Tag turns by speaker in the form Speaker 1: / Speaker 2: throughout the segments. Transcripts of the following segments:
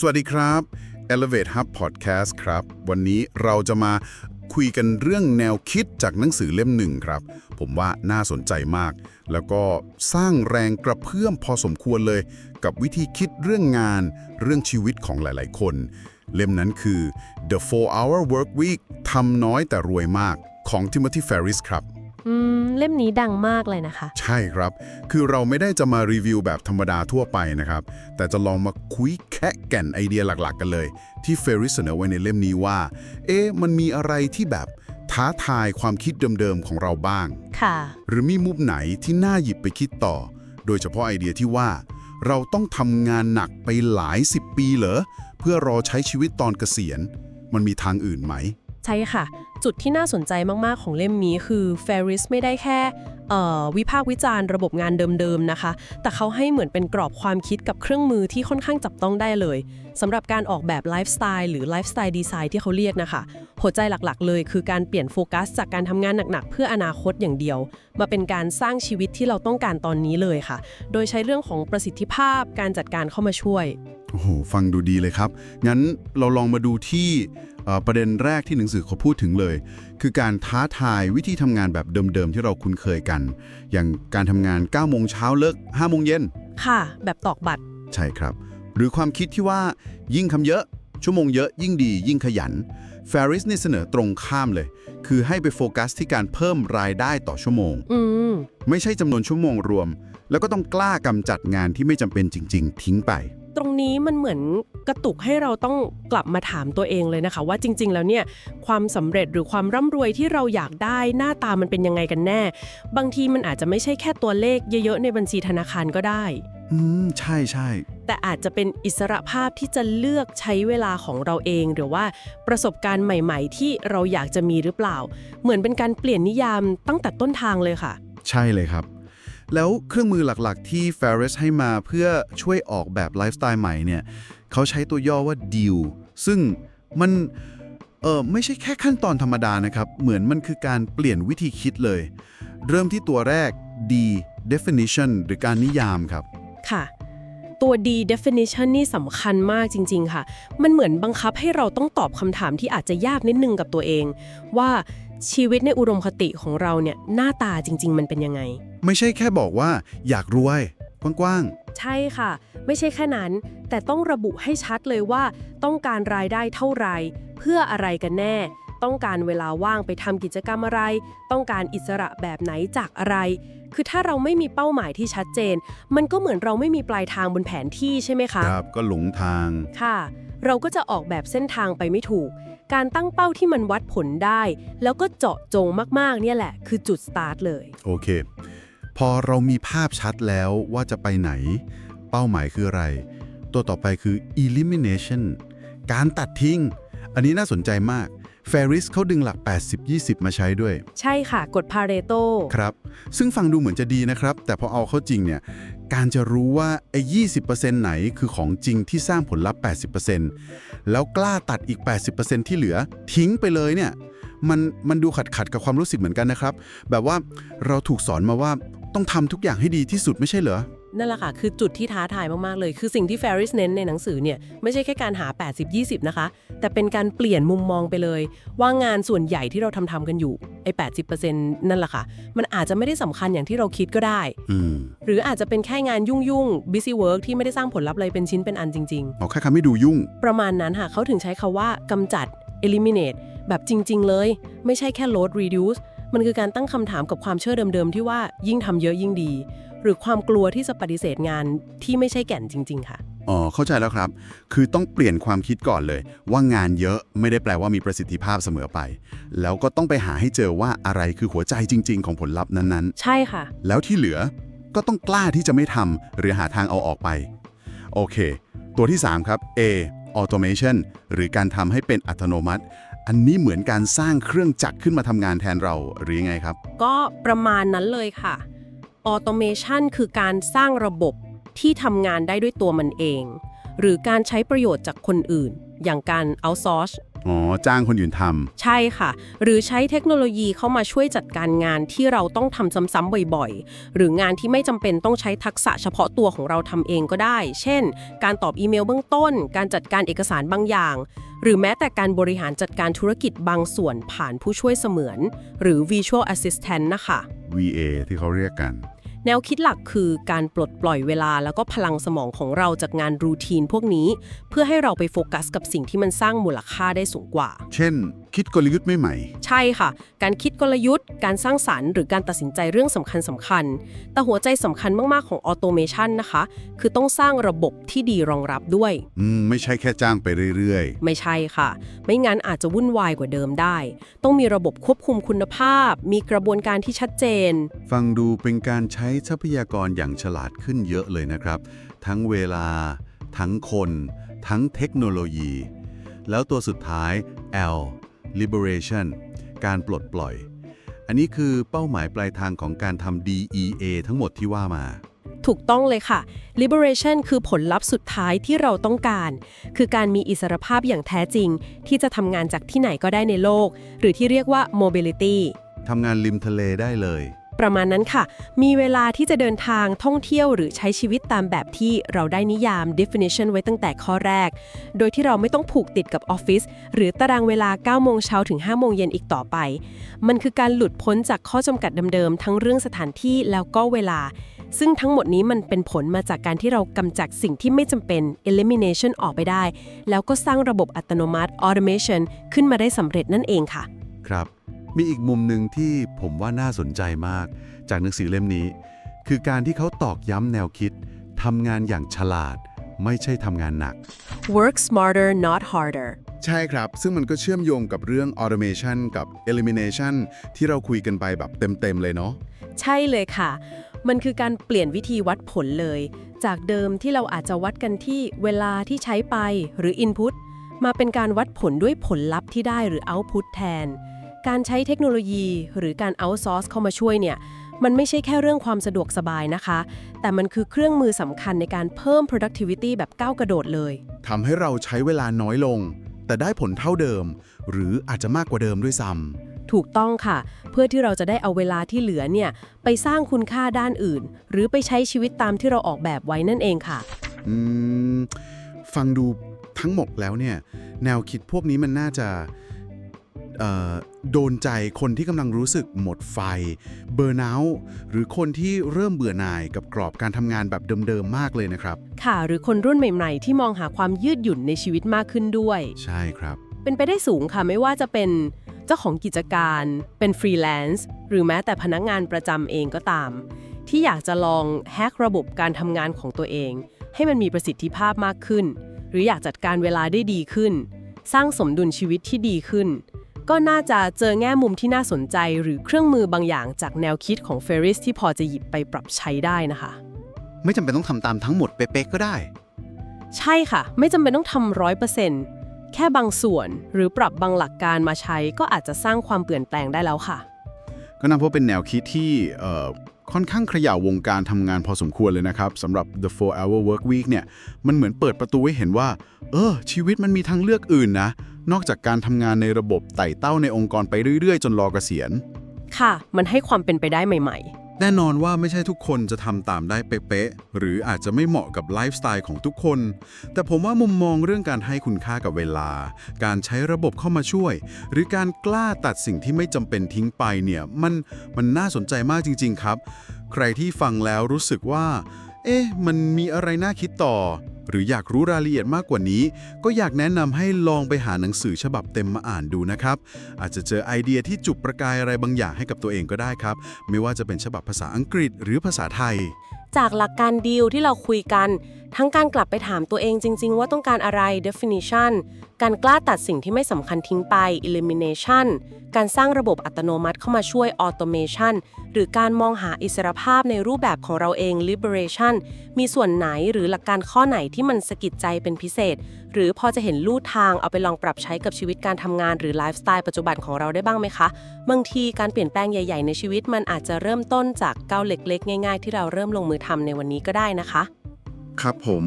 Speaker 1: สวัสดีครับ Elevate Hub Podcast ครับ วันนี้เราจะมาคุยกันเรื่องแนวคิดจากหนังสือเล่มหนึ่งครับ ผมว่าน่าสนใจมาก แล้วก็สร้างแรงกระเพื่อมพอสมควรเลย กับวิธีคิดเรื่องงาน เรื่องชีวิตของหลาย ๆ คน เล่มนั้นคือ The 4 Hour Work Week ทำน้อยแต่รวยมากของ Timothy Ferris ครับ
Speaker 2: อืม เล่มนี้ดังมากเลยนะคะ
Speaker 1: ใช่ครับ คือเราไม่ได้จะมารีวิวแบบธรรมดาทั่วไปนะครับ แต่จะลองมาคุยแคะแก่นไอเดียหลักๆ กันเลย ที่เฟร r ิสเสนอไว้ในเล่มนี้ว่า เอ๊ะมันมีอะไรที่แบบท้าทายความคิดเดิมๆของเราบ้าง
Speaker 2: ค่ะ
Speaker 1: หรือมีมุมไหนที่น่าหยิบไปคิดต่อ โดยเฉพาะไอเดียที่ว่า เราต้องทำงานหนักไปหลายสิบปีเหรอเพื่อรอใช้ชีวิตตอนเกษียณ มันมีทางอื่นไหม
Speaker 2: ใช่ค่ะ จุดที่น่าสนใจมากๆของเล่มนี้คือเฟริสไม่ได้แค่วิพากษ์วิจารณ์ระบบงานเดิมๆนะคะ แต่เขาให้เหมือนเป็นกรอบความคิดกับเครื่องมือที่ค่อนข้างจับต้องได้เลยสำหรับการออกแบบไลฟ์สไตล์หรือไลฟ์สไตล์ดีไซน์ที่เขาเรียกนะคะ หัวใจหลักๆ เลยคือการเปลี่ยนโฟกัสจากการทำงานหนักๆ เพื่ออนาคตอย่างเดียว มาเป็นการสร้างชีวิตที่เราต้องการตอนนี้เลยค่ะ โดยใช้เรื่องของประสิทธิภาพการจัดการเข้ามาช่วย
Speaker 1: โอ้โหฟังดูดีเลยครับงั้นเราลองมาดูที่ ประเด็นแรกที่หนังสือเขาพูดถึงเลย คือการท้าทายวิธีทำงานแบบเดิมๆ ที่เราคุ้นเคยกัน อย่างการทำงาน9โมงเช้าเลิก5โมงเย็น
Speaker 2: ค่ะ แบบตอกบัตร
Speaker 1: ใช่ครับ หรือความคิดที่ว่ายิ่งคำเยอะ ชั่วโมงเยอะยิ่งดี ยิ่งขยัน f a r r i s นี่เสนอตรงข้ามเลย คือให้ไปโฟกัสที่การเพิ่มรายได้ต่อชั่วโมง
Speaker 2: อืม
Speaker 1: ไม่ใช่จำนวนชั่วโมงรวม แล้วก็ต้องกล้ากำจัดงานที่ไม่จำเป็นจริง ๆ ทิ้งไป
Speaker 2: ตรงนี้มันเหมือนกระตุกให้เราต้องกลับมาถามตัวเองเลยนะคะ ว่าจริง ๆ แล้วเนี่ยความสำเร็จหรือความร่ำรวยที่เราอยากได้หน้าตามันเป็นยังไงกันแน่ บางทีมันอาจจะไม่ใช่แค่ตัวเลขเยอะๆในบัญชีธนาคารก็ได้
Speaker 1: อืมใช่ใช่
Speaker 2: แต่อาจจะเป็นอิสระภาพที่จะเลือกใช้เวลาของเราเอง หรือว่าประสบการณ์ใหม่ ๆ ที่เราอยากจะมีหรือเปล่า เหมือนเป็นการเปลี่ยนนิยามตั้งแต่ต้นทางเลยค่ะ
Speaker 1: ใช่เลยครับ แล้วเครื่องมือหลักๆ ที่ f a r r i s ให้มาเพื่อช่วยออกแบบไลฟ์สไตล์ใหม่เนี่ยเขาใช้ตัวย่อว่า deal ซึ่งมันเออไม่ใช่แค่ขั้นตอนธรรมดานะครับ เหมือนมันคือการเปลี่ยนวิธีคิดเลย เริ่มที่ตัวแรก D definition หรือการนิยามครับ
Speaker 2: ค่ะ ตัว D definition นี่สำคัญมากจริง ๆ ค่ะ มันเหมือนบังคับให้เราต้องตอบคำถามที่อาจจะยากนิดนึงกับตัวเอง ว่า ชีวิตในอุดมคติของเราเนี่ยหน้าตาจริง ๆ มันเป็นยังไง
Speaker 1: ไม่ใช่แค่บอกว่าอยากรวยกว้าง
Speaker 2: ใช่ค่ะ ไม่ใช่แค่นั้น แต่ต้องระบุให้ชัดเลยว่า ต้องการรายได้เท่าไหร่เพื่ออะไรกันแน่ ต้องการเวลาว่างไปทำกิจกรรมอะไร ต้องการอิสระแบบไหนจากอะไร คือถ้าเราไม่มีเป้าหมายที่ชัดเจน มันก็เหมือนเราไม่มีปลายทางบนแผนที่ใช่ไหมคะ
Speaker 1: ๆครับก็หลงทาง
Speaker 2: ค่ะ เราก็จะออกแบบเส้นทางไปไม่ถูก การตั้งเป้าที่มันวัดผลได้ แล้วก็เจาะจงมากๆ เนี่ยแหละ คือจุดสตาร์ทเลย
Speaker 1: โอเค พอเรามีภาพชัดแล้วว่าจะไปไหน เป้าหมายคืออะไร ตัวต่อไปคือ elimination การตัดทิ้ง อันนี้น่าสนใจมาก f a r r i s เขาดึงหลัก 80-20 มาใช้ด้วย
Speaker 2: ใช่ค่ะ กฎพาเรโต
Speaker 1: ครับ ซึ่งฟังดูเหมือนจะดีนะครับ แต่พอเอาเข้าจริงเนี่ย การจะรู้ว่าไอ้20%ไหนคือของจริงที่สร้างผลลัพธ์ 80%แล้วกล้าตัดอีก 80%ที่เหลือ ทิ้งไปเลยเนี่ย มันมันดูขัดขัดๆกับความรู้สึกเหมือนกันนะครับ แบบว่าเราถูกสอนมาว่าต้องทำทุกอย่างให้ดีที่สุดไม่ใช่เหรอ
Speaker 2: นั่นแหละค่ะ คือจุดที่ท้าทายมาก ๆ เลย คือสิ่งที่แฟริสเน้นในหนังสือเนี่ย ไม่ใช่แค่การหา 80-20 นะคะ แต่เป็นการเปลี่ยนมุมมองไปเลย ว่างานส่วนใหญ่ที่เราทำทำกันอยู่ไอ้80%นั่นแหละค่ะ มันอาจจะไม่ได้สำคัญอย่างที่เราคิดก็ได้
Speaker 1: อืม
Speaker 2: หรืออาจจะเป็นแค่งานยุ่งๆ busy work ที่ไม่ได้สร้างผลลัพธ์อะไรเป็นชิ้นเป็นอันจริงๆ
Speaker 1: เอาแค่คำให้ดูยุ่ง
Speaker 2: ประมาณนั้นค่ะเขาถึงใช้คาว่ากำจัด eliminate แบบจริง ๆ เลย ไม่ใช่แค่ load reduce มันคือการตั้งคำถามกับความเชื่อเดิมๆ ที่ว่ายิ่งทำเยอะยิ่งดี หรือความกลัวที่จะปฏิเสธงานที่ไม่ใช่แก่นจริง ๆ ค่ะ
Speaker 1: อ๋อ เข้าใจแล้วครับ คือต้องเปลี่ยนความคิดก่อนเลย ว่างานเยอะไม่ได้แปลว่ามีประสิทธิภาพเสมอไป แล้วก็ต้องไปหาให้เจอว่าอะไรคือหัวใจจริง ๆ ของผลลัพธ์นั้น
Speaker 2: ใช่ค่ะ
Speaker 1: ๆ แล้วที่เหลือก็ต้องกล้าที่จะไม่ทำหรือหาทางเอาออกไป โอเค ตัวที่ 3 ครับ A automation หรือการทำให้เป็นอัตโนมัติ อันนี้เหมือนการสร้างเครื่องจักรขึ้นมาทำงานแทนเราหรือยังไงครับ
Speaker 2: ก็ประมาณนั้นเลยค่ะออโตเมชันคือการสร้างระบบที่ทำงานได้ด้วยตัวมันเอง หรือการใช้ประโยชน์จากคนอื่น อย่างการเอา
Speaker 1: ซอร์ จ้างคนอื่นท
Speaker 2: ใช่ค่ะ หรือใช้เทคโนโลยีเข้ามาช่วยจัดการงานที่เราต้องทำซ้ำๆบ่อยๆ หรืองานที่ไม่จำเป็นต้องใช้ทักษะเฉพาะตัวของเราทำเองก็ได้ เช่น การตอบอีเมลเบื้องต้น การจัดการเอกสารบางอย่าง หรือแม้แต่การบริหารจัดการธุรกิจบางส่วนผ่านผู้ช่วยเสมือน หรือ Visual Assistant นะคะำ
Speaker 1: VA ที่เขาเรียกกัน
Speaker 2: แนวคิดหลักคือการปลดปล่อยเวลาแล้วก็พลังสมองของเราจากงานรูทีนพวกนี้ เพื่อให้เราไปโฟกัสกับสิ่งที่มันสร้างมูลค่าได้สูงกว่า
Speaker 1: เช่น คิดกลยุทธ์ใหม่
Speaker 2: ใช่ค่ะ การคิดกลยุทธ์ การสร้างสารรค์หรือการตัดสินใจเรื่องสำคัญสำคัญ แต่หัวใจสำคัญมากๆของออโตเมชันนะคะ คือต้องสร้างระบบที่ดีรองรับด้วย
Speaker 1: ๆอืม ไม่ใช่แค่จ้างไปเรื่อย
Speaker 2: ไม่ใช่ค่ะ ไม่งั้นอาจจะวุ่นวายกว่าเดิมได้ ต้องมีระบบควบคุมคุณภาพ มีกระบวนการที่ชัดเจน
Speaker 1: ๆฟังดูเป็นการใช้ทรัพยากรอย่างฉลาดขึ้นเยอะเลยนะครับ ทั้งเวลา ทั้งคน ทั้งเทคโนโลยี แล้วตัวสุดท้าย L liberation การปลดปล่อย อันนี้คือเป้าหมายปลายทางของการทำ DEA ทั้งหมดที่ว่ามา
Speaker 2: ถูกต้องเลยค่ะ liberation คือผลลัพธ์สุดท้ายที่เราต้องการ คือการมีอิสรภาพอย่างแท้จริง ที่จะทำงานจากที่ไหนก็ได้ในโลก หรือที่เรียกว่า mobility
Speaker 1: ทำงานริมทะเลได้เลย
Speaker 2: ประมาณนั้นค่ะ มีเวลาที่จะเดินทางท่องเที่ยวหรือใช้ชีวิตตามแบบที่เราได้นิยาม definition ไว้ตั้งแต่ข้อแรก โดยที่เราไม่ต้องผูกติดกับออฟฟิศหรือตารางเวลา 9 โมงเช้าถึง 5 โมงเย็นอีกต่อไป มันคือการหลุดพ้นจากข้อจำกัดเดิมๆ ทั้งเรื่องสถานที่แล้วก็เวลา ซึ่งทั้งหมดนี้มันเป็นผลมาจากการที่เรากำจัดสิ่งที่ไม่จำเป็น elimination ออกไปได้ แล้วก็สร้างระบบอัตโนมัติ automation ขึ้นมาได้สำเร็จนั่นเองค่ะ
Speaker 1: ครับ มีอีกมุมหนึ่งที่ผมว่าน่าสนใจมาก จากหนังสือเล่มนี้ คือการที่เขาตอกย้ำแนวคิดทำงานอย่างฉลาด ไม่ใช่ทำงานหนัก
Speaker 2: work smarter not harder
Speaker 1: ใช่ครับ ซึ่งมันก็เชื่อมโยงกับเรื่อง automation กับ elimination ที่เราคุยกันไปแบบเต็ม ๆ เลยเนาะ
Speaker 2: ใช่เลยค่ะ มันคือการเปลี่ยนวิธีวัดผลเลย จากเดิมที่เราอาจจะวัดกันที่เวลาที่ใช้ไปหรือ Input มาเป็นการวัดผลด้วยผลลัพธ์ที่ได้หรือ Output แทน การใช้เทคโนโลยีหรือการ outsource เข้ามาช่วยเนี่ยมันไม่ใช่แค่เรื่องความสะดวกสบายนะคะ แต่มันคือเครื่องมือสำคัญในการเพิ่ม productivity แบบก้าวกระโดดเลย
Speaker 1: ทำให้เราใช้เวลาน้อยลง แต่ได้ผลเท่าเดิม หรืออาจจะมากกว่าเดิมด้วยซ้ำ
Speaker 2: ถูกต้องค่ะ เพื่อที่เราจะได้เอาเวลาที่เหลือเนี่ย ไปสร้างคุณค่าด้านอื่น หรือไปใช้ชีวิตตามที่เราออกแบบไว้นั่นเองค่ะ
Speaker 1: อืม ฟังดูทั้งหมดแล้วเนี่ย แนวคิดพวกนี้มันน่าจะเอ่อ โดนใจคนที่กำลังรู้สึกหมดไฟ เบอร์ n น u t หรือคนที่เริ่มเบื่อหน่ายกับกรอบการทำงานแบบเดิมๆมากเลยนะครับ
Speaker 2: ค่ะหรือคนรุ่นใหม่ ๆ ที่มองหาความยืดหยุ่นในชีวิตมากขึ้นด้วย
Speaker 1: ใช่ครับ
Speaker 2: เป็นไปได้สูงค่ะไม่ว่าจะเป็นเจ้าของกิจการ เป็นฟรีแลนซ์หรือแม้แต่พนักงานประจำเองก็ตาม ที่อยากจะลองแฮกระบบการทำงานของตัวเอง ให้มันมีประสิทธิภาพมากขึ้น หรืออยากจัดการเวลาได้ดีขึ้น สร้างสมดุลชีวิตที่ดีขึ้น ก็น่าจะเจอแง่มุมที่น่าสนใจหรือเครื่องมือบางอย่างจากแนวคิดของเฟริสที่พอจะหยิบไปปรับใช้ได้นะคะ
Speaker 3: ไม่จำเป็นต้องทำตามทั้งหมดเป๊ะๆก็ได้
Speaker 2: ใช่ค่ะ ไม่จำเป็นต้องทำร้อยเปอร์เซ็นต์แค่บางส่วนหรือปรับบางหลักการมาใช้ก็อาจจะสร้างความเปลี่ยนแปลงได้แล้วค่ะ
Speaker 1: ก็นับว่าเป็นแนวคิดที่เอ่อค่อนข้างเขย่าวงการทำงานพอสมควรเลยนะครับสำหรับ The 4 Hour Work Week เนี่ยมันเหมือนเปิดประตูให้เห็นว่า เออ ชีวิตมันมีทางเลือกอื่นนะ นอกจากการทำงานในระบบไต่เต้าในองค์กรไปเรื่อยๆ จนรอเกษียณ
Speaker 2: ค่ะ มันให้ความเป็นไปได้ใหม่
Speaker 1: แน่นอนว่าไม่ใช่ทุกคนจะทำตามได้เป๊ะๆ หรืออาจจะไม่เหมาะกับไลฟ์สไตล์ของทุกคน แต่ผมว่ามุมมองเรื่องการให้คุณค่ากับเวลา การใช้ระบบเข้ามาช่วย หรือการกล้าตัดสิ่งที่ไม่จำเป็นทิ้งไปเนี่ย มันมันน่าสนใจมากจริง ๆ ครับ ใครที่ฟังแล้วรู้สึกว่า เอ๊ะ มันมีอะไรน่าคิดต่อ หรืออยากรู้รายละเอียดมากกว่านี้ ก็อยากแนะนำให้ลองไปหาหนังสือฉบับเต็มมาอ่านดูนะครับ อาจจะเจอไอเดียที่จุดประกายอะไรบางอย่างให้กับตัวเองก็ได้ครับ ไม่ว่าจะเป็นฉบับภาษาอังกฤษหรือภาษาไทย
Speaker 2: จากหลักการดีลที่เราคุยกัน ทั้งการกลับไปถามตัวเองจริง ๆ ว่าต้องการอะไร definition การกล้าตัดสิ่งที่ไม่สำคัญทิ้งไป elimination การสร้างระบบอัตโนมัติเข้ามาช่วย automation หรือการมองหาอิสรภาพในรูปแบบของเราเอง liberation มีส่วนไหนหรือหลักการข้อไหนที่มันสะกิดใจเป็นพิเศษ หรือพอจะเห็นลู่ทางเอาไปลองปรับใช้กับชีวิตการทำงานหรือไลฟ์สไตล์ปัจจุบันของเราได้บ้างไหมคะ บางทีการเปลี่ยนแปลงใหญ่ๆ ในชีวิตมันอาจจะเริ่มต้นจากก้าวเล็ก ๆ ง่าย ๆ ที่เราเริ่มลงมือทำในวันนี้ก็ได้นะคะ
Speaker 1: ครับผม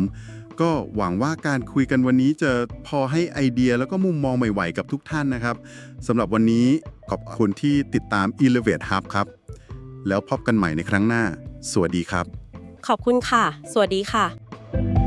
Speaker 1: ก็หวังว่าการคุยกันวันนี้จะพอให้ไอเดียแล้วก็มุมมองใหม่ๆกับทุกท่านนะครับสำหรับวันนี้ขอบคุณที่ติดตาม Elevate Hub ครับ แล้วพบกันใหม่ในครั้งหน้า สวัสดีครับ
Speaker 2: ขอบคุณค่ะ สวัสดีค่ะ